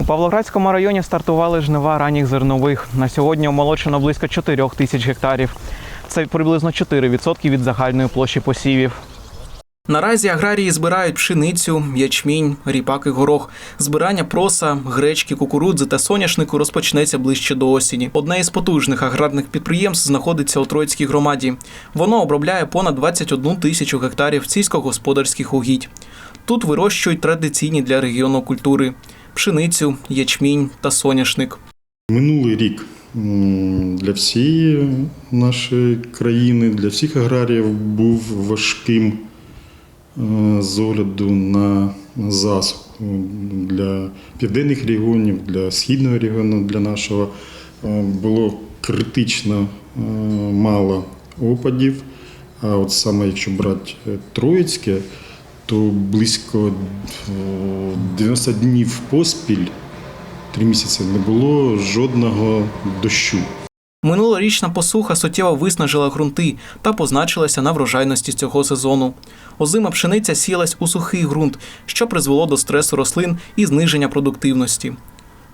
У Павлоградському районі стартували жнива ранніх зернових. На сьогодні омолочено близько 4 тисяч гектарів. Це приблизно 4% від загальної площі посівів. Наразі аграрії збирають пшеницю, ячмінь, ріпак і горох. Збирання проса, гречки, кукурудзи та соняшнику розпочнеться ближче до осені. Одне із потужних аграрних підприємств знаходиться у Троїцькій громаді. Воно обробляє понад 21 тисячу гектарів сільськогосподарських угідь. Тут вирощують традиційні для регіону культури пшеницю, ячмінь та соняшник. Минулий рік для всієї нашої країни, для всіх аграріїв був важким е, з огляду на засуху для південних регіонів, для східного регіону, для нашого е, було критично е, мало опадів. А от саме якщо брати Троїцьке, то близько 90 днів поспіль три місяці не було жодного дощу. Минулорічна посуха суттєво виснажила ґрунти та позначилася на врожайності цього сезону. Озима пшениця сілась у сухий ґрунт, що призвело до стресу рослин і зниження продуктивності.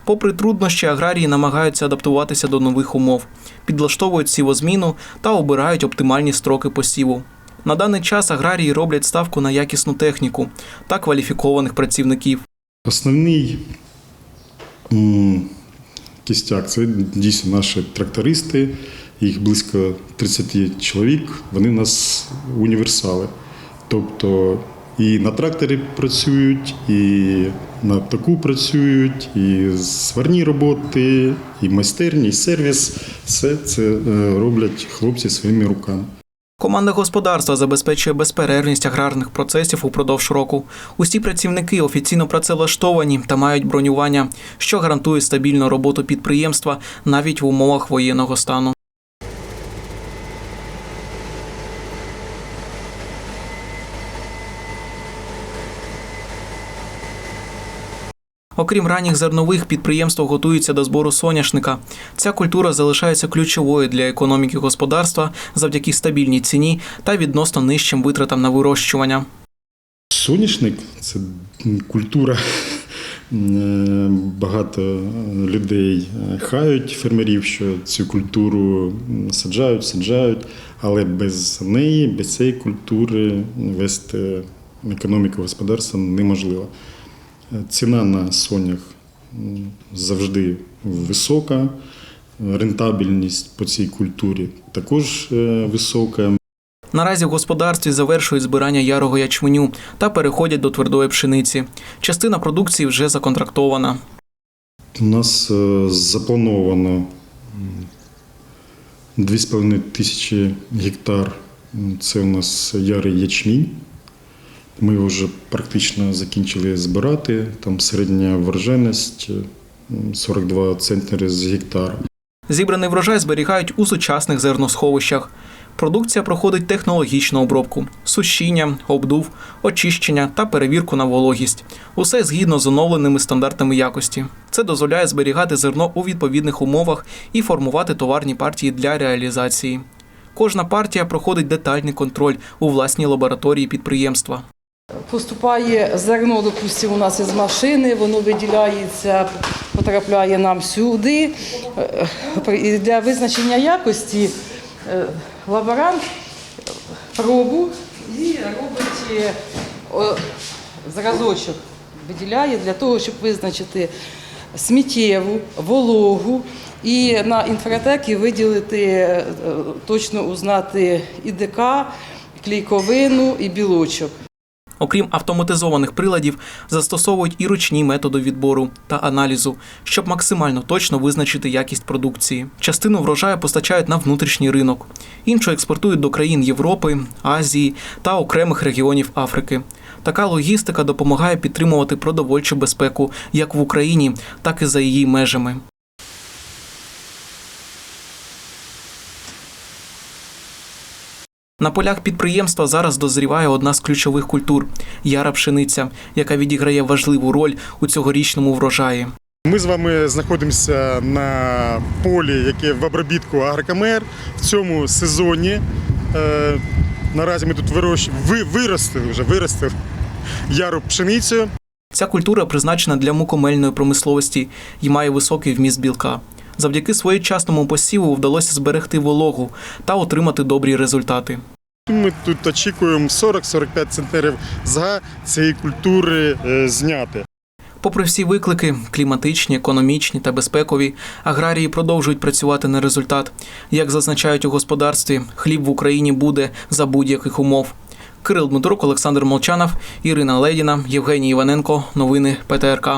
Попри труднощі, аграрії намагаються адаптуватися до нових умов, підлаштовують сівозміну та обирають оптимальні строки посіву. На даний час аграрії роблять ставку на якісну техніку та кваліфікованих працівників. Основний кістяк це дійсно наші трактористи, їх близько 30 чоловік, вони у нас універсали. Тобто і на тракторі працюють, і на таку працюють, і сварні роботи, і майстерні, і сервіс. Все це е, роблять хлопці своїми руками. Команда господарства забезпечує безперервність аграрних процесів упродовж року. Усі працівники офіційно працевлаштовані та мають бронювання, що гарантує стабільну роботу підприємства навіть в умовах воєнного стану. Окрім ранніх зернових, підприємство готується до збору соняшника. Ця культура залишається ключовою для економіки господарства завдяки стабільній ціні та відносно нижчим витратам на вирощування. Соняшник це культура. Багато людей хають фермерів, що цю культуру саджають, саджають, але без неї, без цієї культури вести економіку господарства неможливо. Ціна на сонях завжди висока, рентабельність по цій культурі також е, висока. Наразі в господарстві завершують збирання ярого ячменю та переходять до твердої пшениці. Частина продукції вже законтрактована. У нас е, заплановано 2,5 тисячі гектар. Це у нас ярий ячмінь. Ми вже практично закінчили збирати. Там середня врожайність 42 центнери з гектара. Зібраний врожай зберігають у сучасних зерносховищах. Продукція проходить технологічну обробку: сушіння, обдув, очищення та перевірку на вологість. Усе згідно з оновленими стандартами якості. Це дозволяє зберігати зерно у відповідних умовах і формувати товарні партії для реалізації. Кожна партія проходить детальний контроль у власній лабораторії підприємства. Поступає зерно, допустимо, у нас із машини, воно виділяється, потрапляє нам сюди. Е, І для визначення якості е, лаборант пробу і робить е, зразочок, виділяє для того, щоб визначити сміттєву, вологу і на інфратекі виділити, точно узнати і ДК, клейковину і білочок. Окрім автоматизованих приладів, застосовують і ручні методи відбору та аналізу, щоб максимально точно визначити якість продукції. Частину врожаю постачають на внутрішній ринок, іншу експортують до країн Європи, Азії та окремих регіонів Африки. Така логістика допомагає підтримувати продовольчу безпеку як в Україні, так і за її межами. На полях підприємства зараз дозріває одна з ключових культур яра пшениця, яка відіграє важливу роль у цьогорічному врожаї. Ми з вами знаходимося на полі, яке в обробітку Агрокамер. В цьому сезоні е, наразі ми тут вирощ... ви, виростили вже виростили яру пшеницю. Ця культура призначена для мукомельної промисловості і має високий вміст білка. Завдяки своєчасному посіву вдалося зберегти вологу та отримати добрі результати. Ми тут очікуємо 40-45 центнерів з цієї культури е, зняти. Попри всі виклики кліматичні, економічні та безпекові, аграрії продовжують працювати на результат. Як зазначають у господарстві, хліб в Україні буде за будь-яких умов. Кирил Дмитрук, Олександр Молчанов, Ірина Ледіна, Євгеній Іваненко. Новини ПТРК.